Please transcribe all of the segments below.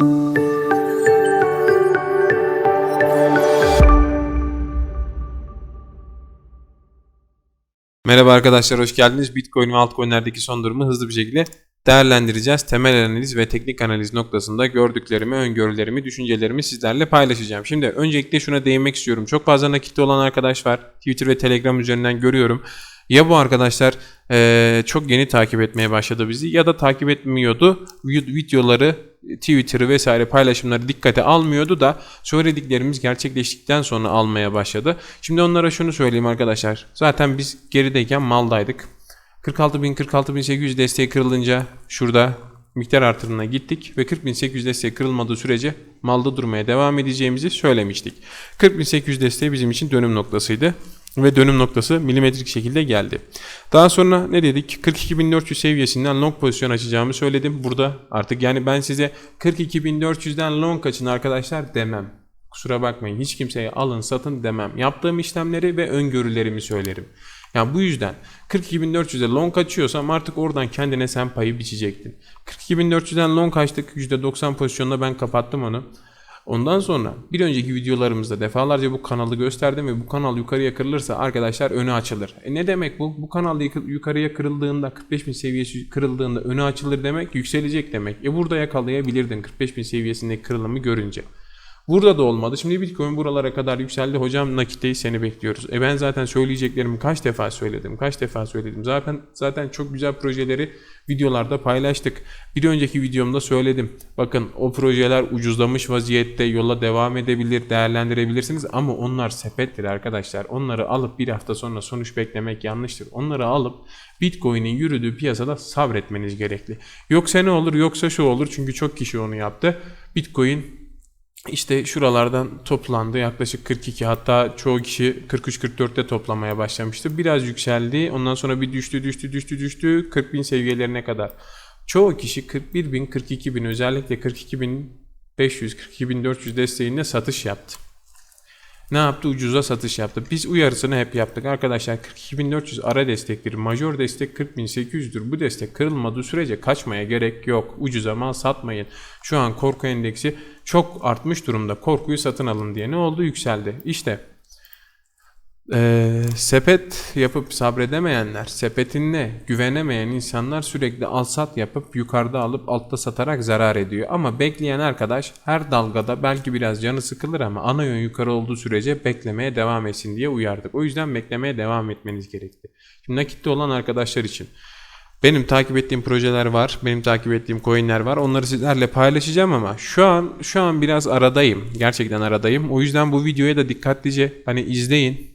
Merhaba arkadaşlar hoş geldiniz. Bitcoin ve altcoin'lerdeki son durumu hızlı bir şekilde değerlendireceğiz. Temel analiz ve teknik analiz noktasında gördüklerimi, öngörülerimi, düşüncelerimi sizlerle paylaşacağım. Şimdi öncelikle şuna değinmek istiyorum. Çok fazla nakitli olan arkadaş var. Twitter ve Telegram üzerinden görüyorum. Ya bu arkadaşlar eee, çok yeni takip etmeye başladı bizi ya da takip etmiyordu. Vid- Videoları, Twitter'ı vesaire paylaşımları dikkate almıyordu da söylediklerimiz gerçekleştikten sonra almaya başladı. Şimdi onlara şunu söyleyeyim arkadaşlar. Zaten biz gerideyken maldaydık. 46.000 46.800 desteği kırılınca şurada miktar artırımına gittik ve 40.800 desteği kırılmadığı sürece malda durmaya devam edeceğimizi söylemiştik. 40.800 desteği bizim için dönüm noktasıydı ve dönüm noktası milimetrik şekilde geldi. Daha sonra ne dedik? 42.400 seviyesinden long pozisyon açacağımı söyledim. Burada artık yani ben size 42.400'den long açın arkadaşlar demem. Kusura bakmayın hiç kimseye alın satın demem. Yaptığım işlemleri ve öngörülerimi söylerim. Yani bu yüzden 42.400'e long açıyorsam artık oradan kendine sen payı biçecektin. 42.400'den long açtık. %90 pozisyonda ben kapattım onu. Ondan sonra bir önceki videolarımızda defalarca bu kanalı gösterdim ve bu kanal yukarıya kırılırsa arkadaşlar önü açılır. E ne demek bu? Bu kanal yukarıya kırıldığında 45.000 seviyesi kırıldığında önü açılır demek yükselecek demek. E burada yakalayabilirdin 45.000 seviyesindeki kırılımı görünce. Burada da olmadı. Şimdi Bitcoin buralara kadar yükseldi. Hocam nakitteyi seni bekliyoruz. E ben zaten söyleyeceklerimi kaç defa söyledim. Kaç defa söyledim. Zaten zaten çok güzel projeleri videolarda paylaştık. Bir önceki videomda söyledim. Bakın o projeler ucuzlamış vaziyette yola devam edebilir, değerlendirebilirsiniz ama onlar sepettir arkadaşlar. Onları alıp bir hafta sonra sonuç beklemek yanlıştır. Onları alıp Bitcoin'in yürüdüğü piyasada sabretmeniz gerekli. Yoksa ne olur? Yoksa şu olur. Çünkü çok kişi onu yaptı. Bitcoin işte şuralardan toplandı yaklaşık 42 hatta çoğu kişi 43-44'te toplamaya başlamıştı. Biraz yükseldi ondan sonra bir düştü düştü düştü düştü 40 bin seviyelerine kadar. Çoğu kişi 41 bin 42 bin özellikle 42 bin 500 42 bin 400 desteğinde satış yaptı. Ne yaptı? Ucuza satış yaptı. Biz uyarısını hep yaptık. Arkadaşlar 42.400 ara destektir. Major destek 40.800'dür. Bu destek kırılmadığı sürece kaçmaya gerek yok. Ucuza mal satmayın. Şu an korku endeksi çok artmış durumda. Korkuyu satın alın diye. Ne oldu? Yükseldi. İşte eee, sepet yapıp sabredemeyenler, sepetinle güvenemeyen insanlar sürekli al sat yapıp yukarıda alıp altta satarak zarar ediyor. Ama bekleyen arkadaş her dalgada belki biraz canı sıkılır ama ana yön yukarı olduğu sürece beklemeye devam etsin diye uyardık. O yüzden beklemeye devam etmeniz gerekti. Şimdi nakitte olan arkadaşlar için benim takip ettiğim projeler var. Benim takip ettiğim coinler var. Onları sizlerle paylaşacağım ama şu an şu an biraz aradayım. Gerçekten aradayım. O yüzden bu videoya da dikkatlice hani izleyin.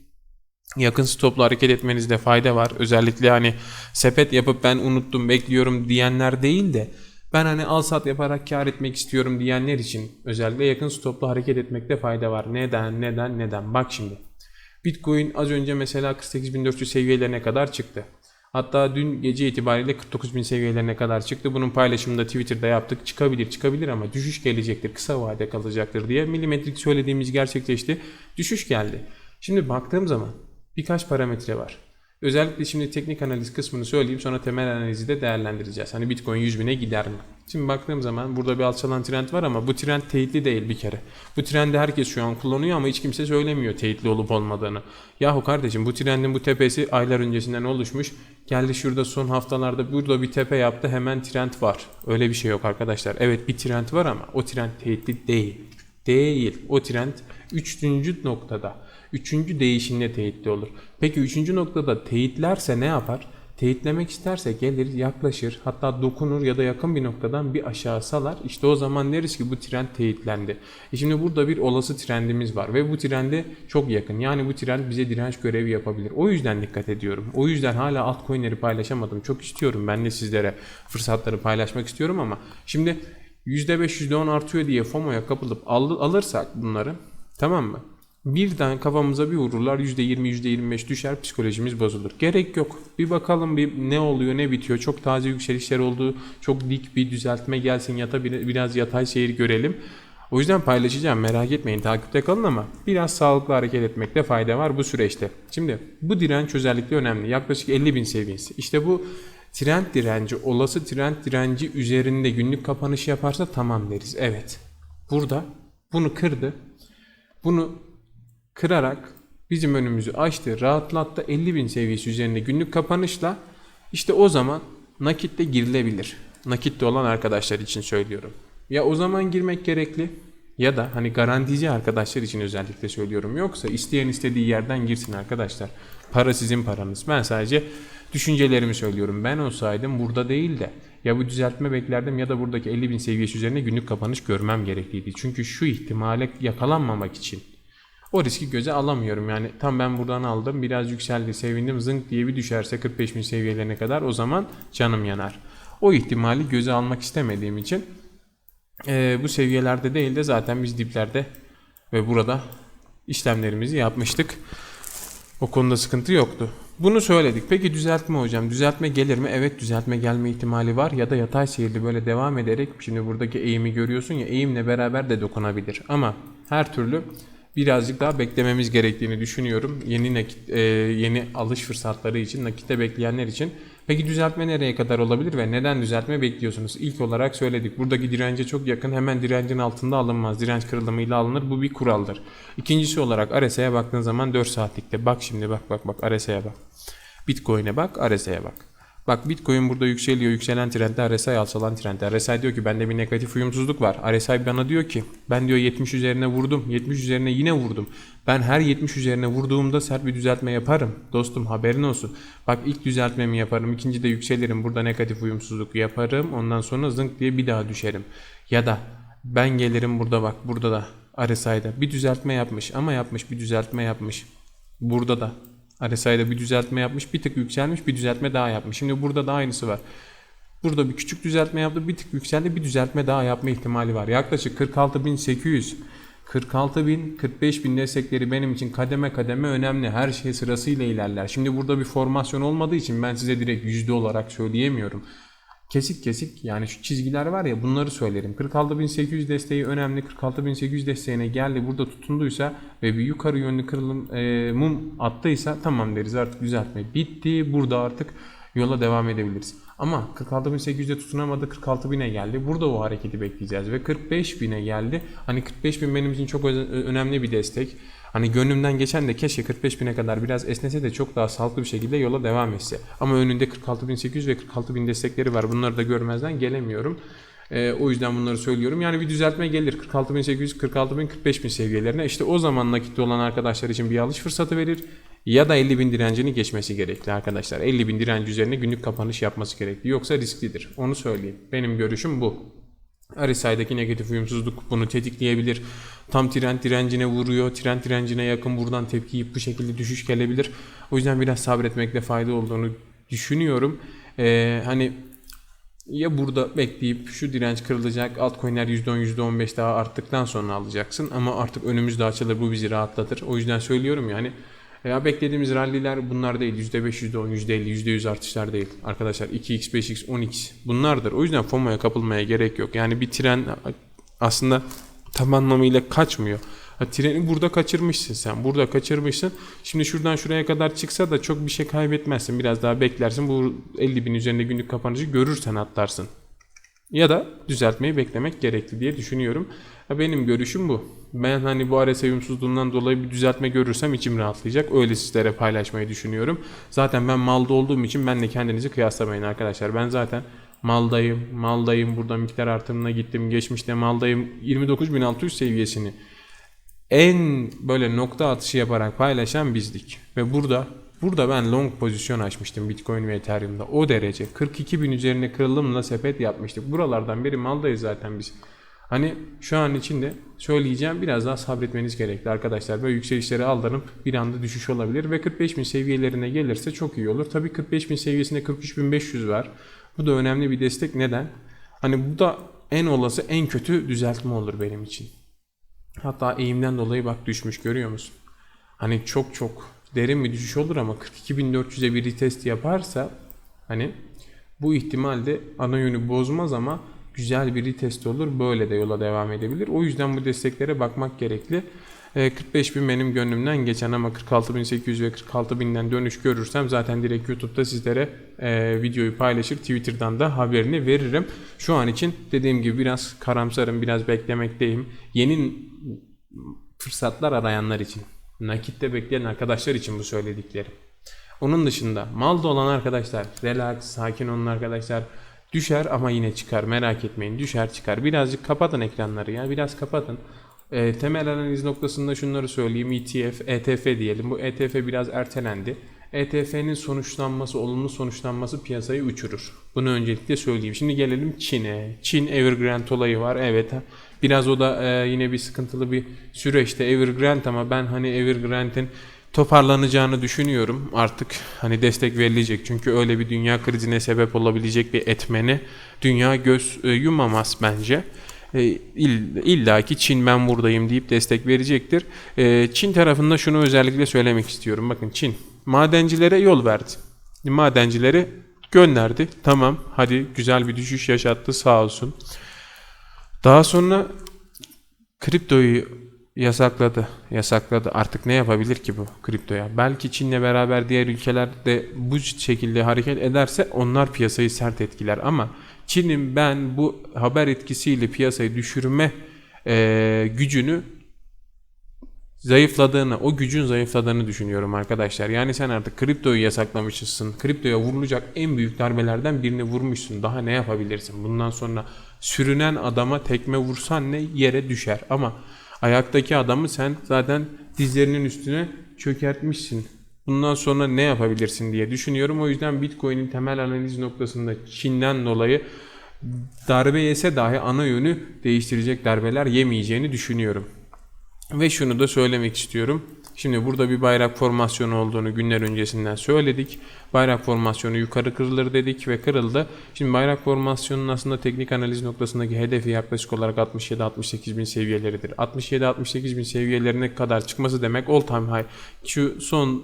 Yakın stopla hareket etmenizde fayda var. Özellikle hani sepet yapıp ben unuttum bekliyorum diyenler değil de ben hani al sat yaparak kar etmek istiyorum diyenler için özellikle yakın stopla hareket etmekte fayda var. Neden neden neden? Bak şimdi. Bitcoin az önce mesela 48.400 seviyelerine kadar çıktı. Hatta dün gece itibariyle 49.000 seviyelerine kadar çıktı. Bunun paylaşımını da Twitter'da yaptık. Çıkabilir çıkabilir ama düşüş gelecektir. Kısa vade kalacaktır diye. Milimetrik söylediğimiz gerçekleşti. Düşüş geldi. Şimdi baktığım zaman birkaç parametre var. Özellikle şimdi teknik analiz kısmını söyleyeyim sonra temel analizi de değerlendireceğiz. Hani Bitcoin 100 bine gider mi? Şimdi baktığım zaman burada bir alçalan trend var ama bu trend teyitli değil bir kere. Bu trendi herkes şu an kullanıyor ama hiç kimse söylemiyor teyitli olup olmadığını. Yahu kardeşim bu trendin bu tepesi aylar öncesinden oluşmuş. Geldi şurada son haftalarda burada bir tepe yaptı hemen trend var. Öyle bir şey yok arkadaşlar. Evet bir trend var ama o trend teyitli değil. Değil. O trend üçüncü noktada. Üçüncü değişimle teyitli olur. Peki üçüncü noktada teyitlerse ne yapar? Teyitlemek isterse gelir yaklaşır hatta dokunur ya da yakın bir noktadan bir aşağı salar. İşte o zaman deriz ki bu trend teyitlendi. E şimdi burada bir olası trendimiz var ve bu trende çok yakın. Yani bu trend bize direnç görevi yapabilir. O yüzden dikkat ediyorum. O yüzden hala altcoin'leri paylaşamadım. Çok istiyorum ben de sizlere fırsatları paylaşmak istiyorum ama şimdi %5 %10 artıyor diye FOMO'ya kapılıp al- alırsak bunları tamam mı? Birden kafamıza bir vururlar %20 %25 düşer psikolojimiz bozulur. Gerek yok. Bir bakalım bir ne oluyor ne bitiyor. Çok taze yükselişler oldu. Çok dik bir düzeltme gelsin yata bir- biraz yatay seyir görelim. O yüzden paylaşacağım merak etmeyin takipte kalın ama biraz sağlıklı hareket etmekte fayda var bu süreçte. Şimdi bu direnç özellikle önemli. Yaklaşık 50 bin seviyesi. İşte bu trend direnci, olası trend direnci üzerinde günlük kapanış yaparsa tamam deriz. Evet. Burada bunu kırdı. Bunu kırarak bizim önümüzü açtı, rahatlattı. 50 bin seviyesi üzerinde günlük kapanışla işte o zaman nakitte girilebilir. Nakitte olan arkadaşlar için söylüyorum. Ya o zaman girmek gerekli ya da hani garantici arkadaşlar için özellikle söylüyorum. Yoksa isteyen istediği yerden girsin arkadaşlar. Para sizin paranız. Ben sadece düşüncelerimi söylüyorum. Ben olsaydım burada değil de ya bu düzeltme beklerdim ya da buradaki 50 bin seviyesi üzerine günlük kapanış görmem gerekliydi. Çünkü şu ihtimale yakalanmamak için o riski göze alamıyorum. Yani tam ben buradan aldım biraz yükseldi sevindim zınk diye bir düşerse 45 bin seviyelerine kadar o zaman canım yanar. O ihtimali göze almak istemediğim için eee, bu seviyelerde değil de zaten biz diplerde ve burada işlemlerimizi yapmıştık. O konuda sıkıntı yoktu. Bunu söyledik. Peki düzeltme hocam. Düzeltme gelir mi? Evet düzeltme gelme ihtimali var. Ya da yatay seyirli böyle devam ederek şimdi buradaki eğimi görüyorsun ya eğimle beraber de dokunabilir. Ama her türlü birazcık daha beklememiz gerektiğini düşünüyorum. Yeni nakit, e, yeni alış fırsatları için, nakitte bekleyenler için. Peki düzeltme nereye kadar olabilir ve neden düzeltme bekliyorsunuz? İlk olarak söyledik. Buradaki dirence çok yakın. Hemen direncin altında alınmaz. Direnç kırılımıyla alınır. Bu bir kuraldır. İkincisi olarak RSI'ye baktığın zaman 4 saatlikte. Bak şimdi bak bak bak RSI'ye bak. Bitcoin'e bak, RSI'ye bak. Bak Bitcoin burada yükseliyor. Yükselen trendde RSI alçalan trendde. RSI diyor ki bende bir negatif uyumsuzluk var. RSI bana diyor ki ben diyor 70 üzerine vurdum. 70 üzerine yine vurdum. Ben her 70 üzerine vurduğumda sert bir düzeltme yaparım. Dostum haberin olsun. Bak ilk düzeltmemi yaparım. ikinci de yükselirim. Burada negatif uyumsuzluk yaparım. Ondan sonra zınk diye bir daha düşerim. Ya da ben gelirim burada bak burada da RSI'da bir düzeltme yapmış ama yapmış bir düzeltme yapmış. Burada da RSI'da bir düzeltme yapmış, bir tık yükselmiş, bir düzeltme daha yapmış. Şimdi burada da aynısı var. Burada bir küçük düzeltme yaptı, bir tık yükseldi, bir düzeltme daha yapma ihtimali var. Yaklaşık 46.800, 46.000, 45.000 destekleri benim için kademe kademe önemli. Her şey sırasıyla ilerler. Şimdi burada bir formasyon olmadığı için ben size direkt yüzde olarak söyleyemiyorum. Kesik kesik yani şu çizgiler var ya bunları söylerim. 46.800 desteği önemli. 46.800 desteğine geldi burada tutunduysa ve bir yukarı yönlü kırılım e, mum attıysa tamam deriz artık düzeltme bitti. Burada artık yola devam edebiliriz. Ama 46.800'de tutunamadı 46.000'e geldi. Burada o hareketi bekleyeceğiz ve 45.000'e geldi. Hani 45.000 benim için çok önemli bir destek. Hani gönlümden geçen de keşke 45.000'e kadar biraz esnese de çok daha sağlıklı bir şekilde yola devam etse. Ama önünde 46.800 ve 46.000 destekleri var. Bunları da görmezden gelemiyorum. Ee, o yüzden bunları söylüyorum. Yani bir düzeltme gelir 46.800, 46.000, 45.000 seviyelerine. İşte o zaman nakitli olan arkadaşlar için bir alış fırsatı verir. Ya da 50.000 direncini geçmesi gerekli arkadaşlar. 50.000 direnci üzerine günlük kapanış yapması gerekli. Yoksa risklidir. Onu söyleyeyim. Benim görüşüm bu. RSI'daki negatif uyumsuzluk bunu tetikleyebilir. Tam trend direncine vuruyor. Trend direncine yakın buradan tepki yiyip bu şekilde düşüş gelebilir. O yüzden biraz sabretmekte fayda olduğunu düşünüyorum. Ee, hani ya burada bekleyip şu direnç kırılacak altcoin'ler %10 %15 daha arttıktan sonra alacaksın ama artık önümüzde açılır bu bizi rahatlatır. O yüzden söylüyorum yani ya beklediğimiz ralliler bunlar değil. %5, %10, %50, %100 artışlar değil. Arkadaşlar 2x, 5x, 10x bunlardır. O yüzden FOMO'ya kapılmaya gerek yok. Yani bir tren aslında tam anlamıyla kaçmıyor. Ha, treni burada kaçırmışsın sen. Burada kaçırmışsın. Şimdi şuradan şuraya kadar çıksa da çok bir şey kaybetmezsin. Biraz daha beklersin. Bu 50 bin üzerinde günlük kapanışı görürsen atlarsın. Ya da düzeltmeyi beklemek gerekli diye düşünüyorum. Ha, Benim görüşüm bu. Ben hani bu RSI uyumsuzluğundan dolayı bir düzeltme görürsem içim rahatlayacak. Öyle sizlere paylaşmayı düşünüyorum. Zaten ben malda olduğum için benle kendinizi kıyaslamayın arkadaşlar. Ben zaten maldayım, maldayım. Burada miktar artımına gittim. Geçmişte maldayım. 29.600 seviyesini en böyle nokta atışı yaparak paylaşan bizdik. Ve burada burada ben long pozisyon açmıştım Bitcoin ve Ethereum'da. O derece 42 bin üzerine kırılımla sepet yapmıştık. Buralardan beri maldayız zaten biz. Hani şu an içinde söyleyeceğim biraz daha sabretmeniz gerekli arkadaşlar. Böyle yükselişlere aldanıp bir anda düşüş olabilir ve 45 bin seviyelerine gelirse çok iyi olur. Tabii 45 bin seviyesinde 43.500 var. Bu da önemli bir destek. Neden? Hani bu da en olası en kötü düzeltme olur benim için. Hatta eğimden dolayı bak düşmüş görüyor musun? Hani çok çok derin bir düşüş olur ama 42.400'e bir retest yaparsa hani bu ihtimalde ana yönü bozmaz ama güzel bir retest olur. Böyle de yola devam edebilir. O yüzden bu desteklere bakmak gerekli. E, 45.000 benim gönlümden geçen ama 46.800 ve 46.000'den dönüş görürsem zaten direkt YouTube'da sizlere e, videoyu paylaşır. Twitter'dan da haberini veririm. Şu an için dediğim gibi biraz karamsarım, biraz beklemekteyim. Yeni fırsatlar arayanlar için, nakitte bekleyen arkadaşlar için bu söylediklerim. Onun dışında malda olan arkadaşlar relax, sakin olun arkadaşlar. Düşer ama yine çıkar merak etmeyin düşer çıkar. Birazcık kapatın ekranları ya biraz kapatın. Ee, temel analiz noktasında şunları söyleyeyim. ETF, ETF diyelim. Bu ETF biraz ertelendi. ETF'nin sonuçlanması, olumlu sonuçlanması piyasayı uçurur. Bunu öncelikle söyleyeyim. Şimdi gelelim Çin'e. Çin Evergrande olayı var. Evet. Biraz o da e, yine bir sıkıntılı bir süreçte Evergrande ama ben hani Evergrande'in toparlanacağını düşünüyorum. Artık hani destek verilecek. Çünkü öyle bir dünya krizine sebep olabilecek bir etmeni dünya göz e, yumamaz bence. E, ill- İlla ki Çin ben buradayım deyip destek verecektir. E, Çin tarafında şunu özellikle söylemek istiyorum. Bakın Çin madencilere yol verdi. Madencileri gönderdi. Tamam hadi güzel bir düşüş yaşattı sağ olsun. Daha sonra kriptoyu yasakladı. Yasakladı. Artık ne yapabilir ki bu kriptoya? Belki Çin'le beraber diğer ülkeler de bu şekilde hareket ederse onlar piyasayı sert etkiler. Ama Çin'in ben bu haber etkisiyle piyasayı düşürme eee, gücünü zayıfladığını, o gücün zayıfladığını düşünüyorum arkadaşlar. Yani sen artık kriptoyu yasaklamışsın. Kriptoya vurulacak en büyük darbelerden birini vurmuşsun. Daha ne yapabilirsin? Bundan sonra sürünen adama tekme vursan ne yere düşer. Ama ayaktaki adamı sen zaten dizlerinin üstüne çökertmişsin. Bundan sonra ne yapabilirsin diye düşünüyorum. O yüzden Bitcoin'in temel analiz noktasında Çin'den dolayı darbe yese dahi ana yönü değiştirecek darbeler yemeyeceğini düşünüyorum. Ve şunu da söylemek istiyorum. Şimdi burada bir bayrak formasyonu olduğunu günler öncesinden söyledik. Bayrak formasyonu yukarı kırılır dedik ve kırıldı. Şimdi bayrak formasyonunun aslında teknik analiz noktasındaki hedefi yaklaşık olarak 67-68 bin seviyeleridir. 67-68 bin seviyelerine kadar çıkması demek all time high. Şu son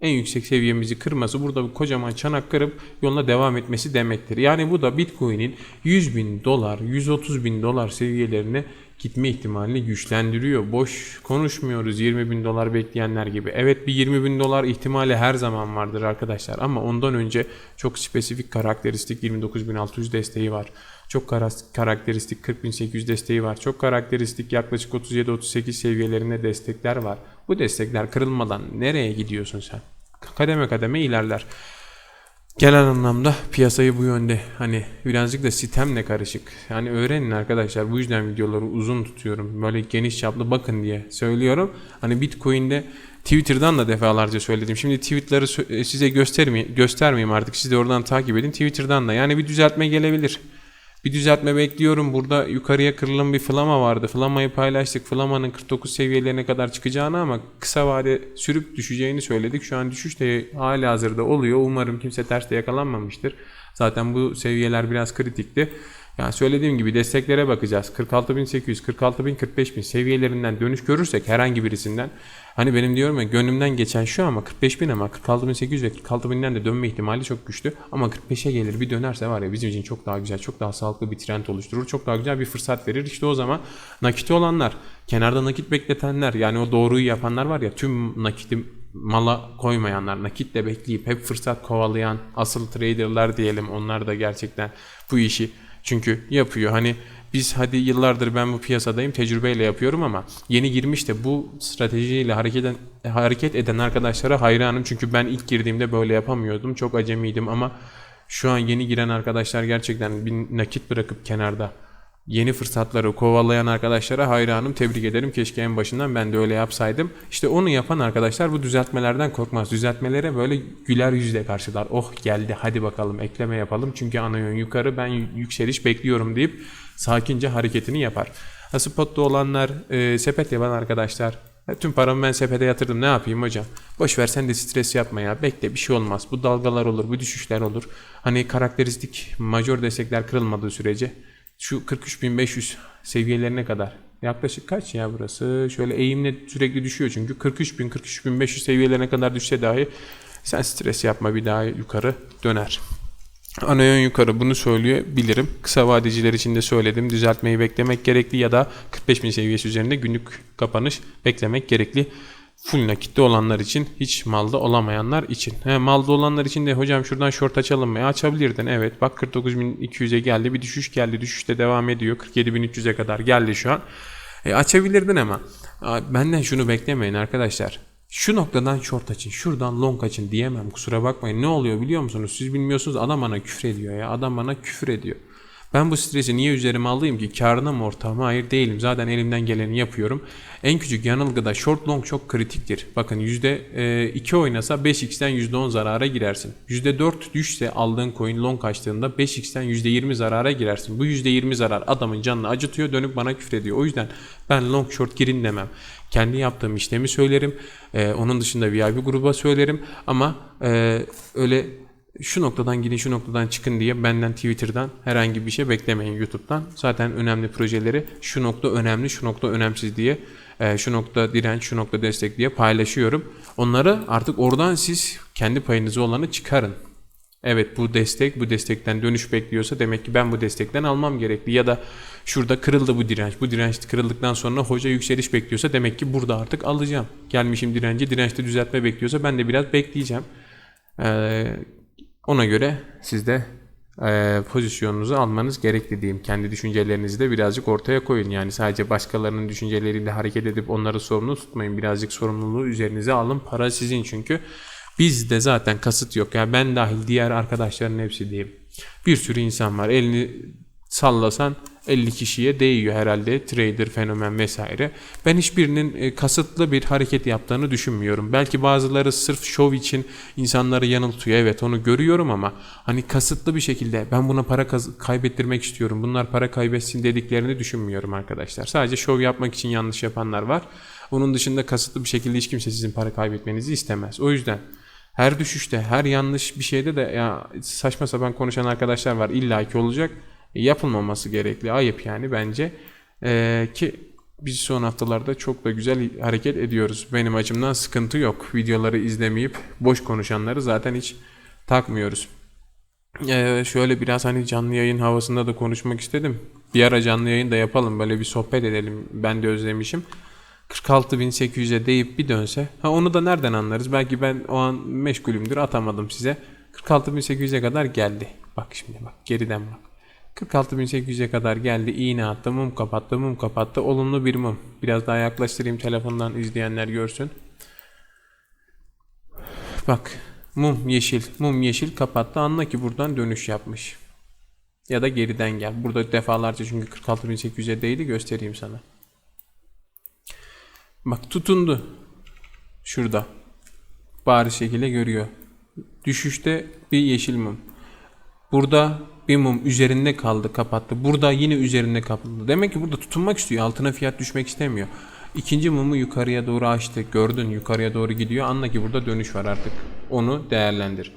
en yüksek seviyemizi kırması burada bir kocaman çanak kırıp yoluna devam etmesi demektir. Yani bu da Bitcoin'in 100 bin dolar, 130 bin dolar seviyelerine gitme ihtimalini güçlendiriyor. Boş konuşmuyoruz 20 bin dolar bekleyenler gibi. Evet bir 20 bin dolar ihtimali her zaman vardır arkadaşlar ama ondan önce çok spesifik karakteristik 29.600 desteği var. Çok kara- karakteristik 40.800 desteği var. Çok karakteristik yaklaşık 37-38 seviyelerinde destekler var. Bu destekler kırılmadan nereye gidiyorsun sen? Kademe kademe ilerler. Genel anlamda piyasayı bu yönde hani birazcık da sistemle karışık. Yani öğrenin arkadaşlar bu yüzden videoları uzun tutuyorum. Böyle geniş çaplı bakın diye söylüyorum. Hani Bitcoin'de Twitter'dan da defalarca söyledim. Şimdi tweetleri size göstermeyeyim, göstermeyeyim artık. Siz de oradan takip edin. Twitter'dan da. Yani bir düzeltme gelebilir. Bir düzeltme bekliyorum. Burada yukarıya kırılan bir flama vardı. Flamayı paylaştık. Flamanın 49 seviyelerine kadar çıkacağını ama kısa vade sürüp düşeceğini söyledik. Şu an düşüş de hala hazırda oluyor. Umarım kimse terste yakalanmamıştır. Zaten bu seviyeler biraz kritikti. Yani söylediğim gibi desteklere bakacağız. 46.800, 46.000, 45.000 seviyelerinden dönüş görürsek herhangi birisinden hani benim diyorum ya gönlümden geçen şu ama 45.000 ama 46.800 ve 46.000'den de dönme ihtimali çok güçlü. Ama 45'e gelir bir dönerse var ya bizim için çok daha güzel, çok daha sağlıklı bir trend oluşturur. Çok daha güzel bir fırsat verir. İşte o zaman nakiti olanlar, kenarda nakit bekletenler yani o doğruyu yapanlar var ya tüm nakiti mala koymayanlar, nakitle bekleyip hep fırsat kovalayan asıl traderlar diyelim onlar da gerçekten bu işi çünkü yapıyor. Hani biz hadi yıllardır ben bu piyasadayım tecrübeyle yapıyorum ama yeni girmiş de bu stratejiyle hareket eden, hareket eden arkadaşlara hayranım. Çünkü ben ilk girdiğimde böyle yapamıyordum. Çok acemiydim ama şu an yeni giren arkadaşlar gerçekten bir nakit bırakıp kenarda yeni fırsatları kovalayan arkadaşlara hayranım. Tebrik ederim. Keşke en başından ben de öyle yapsaydım. İşte onu yapan arkadaşlar bu düzeltmelerden korkmaz. Düzeltmelere böyle güler yüzle karşılar. Oh geldi hadi bakalım ekleme yapalım. Çünkü ana yön yukarı ben yükseliş bekliyorum deyip sakince hareketini yapar. Spotta olanlar, e, sepet yapan arkadaşlar "Ya Tüm paramı ben sepete yatırdım ne yapayım hocam? Boş ver sen de stres yapma ya. Bekle bir şey olmaz. Bu dalgalar olur, bu düşüşler olur. Hani karakteristik major destekler kırılmadığı sürece şu 43.500 seviyelerine kadar yaklaşık kaç ya burası? Şöyle eğimle sürekli düşüyor çünkü 43.000 43.500 seviyelerine kadar düşse dahi sen stres yapma bir daha yukarı döner. Ana yön yukarı bunu söyleyebilirim. Kısa vadeciler için de söyledim. Düzeltmeyi beklemek gerekli ya da 45 bin seviyesi üzerinde günlük kapanış beklemek gerekli. Full nakitte olanlar için hiç malda olamayanlar için. He, malda olanlar için de hocam şuradan short açalım mı? Açabilirdin evet. Bak 49.200'e geldi bir düşüş geldi. Düşüşte devam ediyor. 47.300'e kadar geldi şu an. E, açabilirdin ama. Benden şunu beklemeyin arkadaşlar. Şu noktadan short açın, şuradan long açın diyemem. Kusura bakmayın. Ne oluyor biliyor musunuz? Siz bilmiyorsunuz adam bana küfür ediyor ya. Adam bana küfür ediyor. Ben bu stresi niye üzerime alayım ki? Karına mı? Hayır değilim. Zaten elimden geleni yapıyorum. En küçük yanılgıda short long çok kritiktir. Bakın %2 oynasa 5x'ten %10 zarara girersin. %4 düşse aldığın coin long açtığında 5x'ten %20 zarara girersin. Bu %20 zarar adamın canını acıtıyor dönüp bana küfür ediyor. O yüzden ben long short girin demem. Kendi yaptığım işlemi söylerim. Ee, onun dışında VIP gruba söylerim. Ama e, öyle şu noktadan gidin şu noktadan çıkın diye benden Twitter'dan herhangi bir şey beklemeyin YouTube'dan. Zaten önemli projeleri şu nokta önemli şu nokta önemsiz diye e, şu nokta direnç şu nokta destek diye paylaşıyorum. Onları artık oradan siz kendi payınızı olanı çıkarın. Evet bu destek bu destekten dönüş bekliyorsa demek ki ben bu destekten almam gerekli ya da şurada kırıldı bu direnç. Bu direnç kırıldıktan sonra hoca yükseliş bekliyorsa demek ki burada artık alacağım. Gelmişim direnci dirençte düzeltme bekliyorsa ben de biraz bekleyeceğim. Ee, ona göre siz de e, pozisyonunuzu almanız gerekli diyeyim. Kendi düşüncelerinizi de birazcık ortaya koyun. Yani sadece başkalarının düşünceleriyle hareket edip onları sorumlu tutmayın. Birazcık sorumluluğu üzerinize alın. Para sizin çünkü. Bizde zaten kasıt yok. Yani ben dahil diğer arkadaşların hepsi diyeyim. Bir sürü insan var. Elini sallasan 50 kişiye değiyor herhalde trader fenomen vesaire. Ben hiçbirinin e, kasıtlı bir hareket yaptığını düşünmüyorum. Belki bazıları sırf şov için insanları yanıltıyor. Evet onu görüyorum ama hani kasıtlı bir şekilde ben buna para kaybettirmek istiyorum. Bunlar para kaybetsin dediklerini düşünmüyorum arkadaşlar. Sadece şov yapmak için yanlış yapanlar var. Onun dışında kasıtlı bir şekilde hiç kimse sizin para kaybetmenizi istemez. O yüzden her düşüşte, her yanlış bir şeyde de ya saçma sapan konuşan arkadaşlar var. İlla ki olacak yapılmaması gerekli. Ayıp yani bence. Ee, ki biz son haftalarda çok da güzel hareket ediyoruz. Benim açımdan sıkıntı yok. Videoları izlemeyip boş konuşanları zaten hiç takmıyoruz. Ee, şöyle biraz hani canlı yayın havasında da konuşmak istedim. Bir ara canlı yayın da yapalım. Böyle bir sohbet edelim. Ben de özlemişim. 46.800'e deyip bir dönse. Ha onu da nereden anlarız? Belki ben o an meşgulümdür atamadım size. 46.800'e kadar geldi. Bak şimdi bak geriden bak. 46.800'e kadar geldi. İğne attı, mum kapattı, mum kapattı. Olumlu bir mum. Biraz daha yaklaştırayım telefondan izleyenler görsün. Bak mum yeşil, mum yeşil kapattı. Anla ki buradan dönüş yapmış. Ya da geriden gel. Burada defalarca çünkü 46.800'e değdi göstereyim sana. Bak tutundu. Şurada. Bariz şekilde görüyor. Düşüşte bir yeşil mum. Burada bir mum üzerinde kaldı kapattı. Burada yine üzerinde kapattı. Demek ki burada tutunmak istiyor. Altına fiyat düşmek istemiyor. İkinci mumu yukarıya doğru açtı. Gördün yukarıya doğru gidiyor. Anla ki burada dönüş var artık. Onu değerlendir.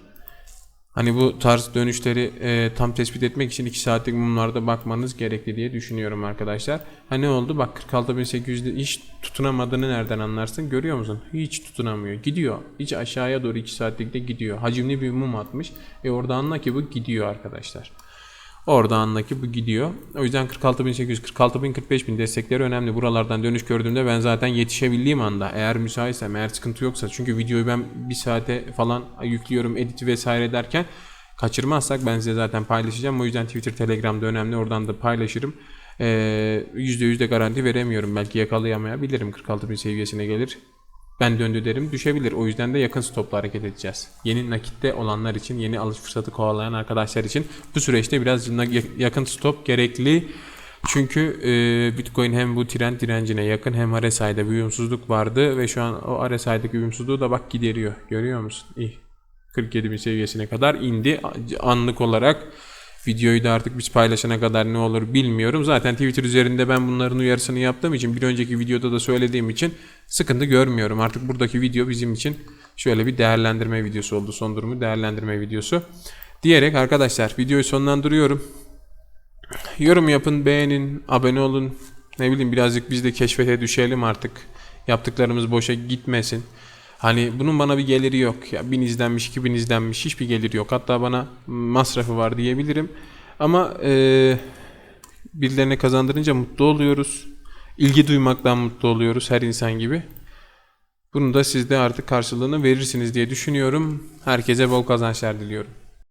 Hani bu tarz dönüşleri e, tam tespit etmek için 2 saatlik mumlarda bakmanız gerekli diye düşünüyorum arkadaşlar. Ha ne oldu? Bak 46.800'de hiç tutunamadığını nereden anlarsın? Görüyor musun? Hiç tutunamıyor. Gidiyor. Hiç aşağıya doğru 2 saatlikte gidiyor. Hacimli bir mum atmış. E orada anla ki bu gidiyor arkadaşlar. Orada anla ki bu gidiyor. O yüzden 46.800, 46.000, 45.000 destekleri önemli. Buralardan dönüş gördüğümde ben zaten yetişebildiğim anda eğer müsaitsem, eğer sıkıntı yoksa çünkü videoyu ben bir saate falan yüklüyorum, editi vesaire derken kaçırmazsak ben size zaten paylaşacağım. O yüzden Twitter, Telegram'da önemli. Oradan da paylaşırım. Ee, %100 de garanti veremiyorum. Belki yakalayamayabilirim. 46.000 seviyesine gelir. Ben döndü derim düşebilir. O yüzden de yakın stopla hareket edeceğiz. Yeni nakitte olanlar için, yeni alış fırsatı kovalayan arkadaşlar için bu süreçte biraz yakın stop gerekli. Çünkü e, Bitcoin hem bu trend direncine yakın hem RSI'de bir uyumsuzluk vardı ve şu an o RSI'deki uyumsuzluğu da bak gideriyor. Görüyor musun? İyi. 47 bin seviyesine kadar indi anlık olarak. Videoyu da artık biz paylaşana kadar ne olur bilmiyorum. Zaten Twitter üzerinde ben bunların uyarısını yaptığım için bir önceki videoda da söylediğim için sıkıntı görmüyorum. Artık buradaki video bizim için şöyle bir değerlendirme videosu oldu. Son durumu değerlendirme videosu. Diyerek arkadaşlar videoyu sonlandırıyorum. Yorum yapın, beğenin, abone olun. Ne bileyim birazcık biz de keşfete düşelim artık. Yaptıklarımız boşa gitmesin. Hani bunun bana bir geliri yok. Ya 1000 izlenmiş, 2000 izlenmiş hiçbir geliri yok. Hatta bana masrafı var diyebilirim. Ama eee birilerine kazandırınca mutlu oluyoruz. İlgi duymaktan mutlu oluyoruz her insan gibi. Bunu da siz de artık karşılığını verirsiniz diye düşünüyorum. Herkese bol kazançlar diliyorum.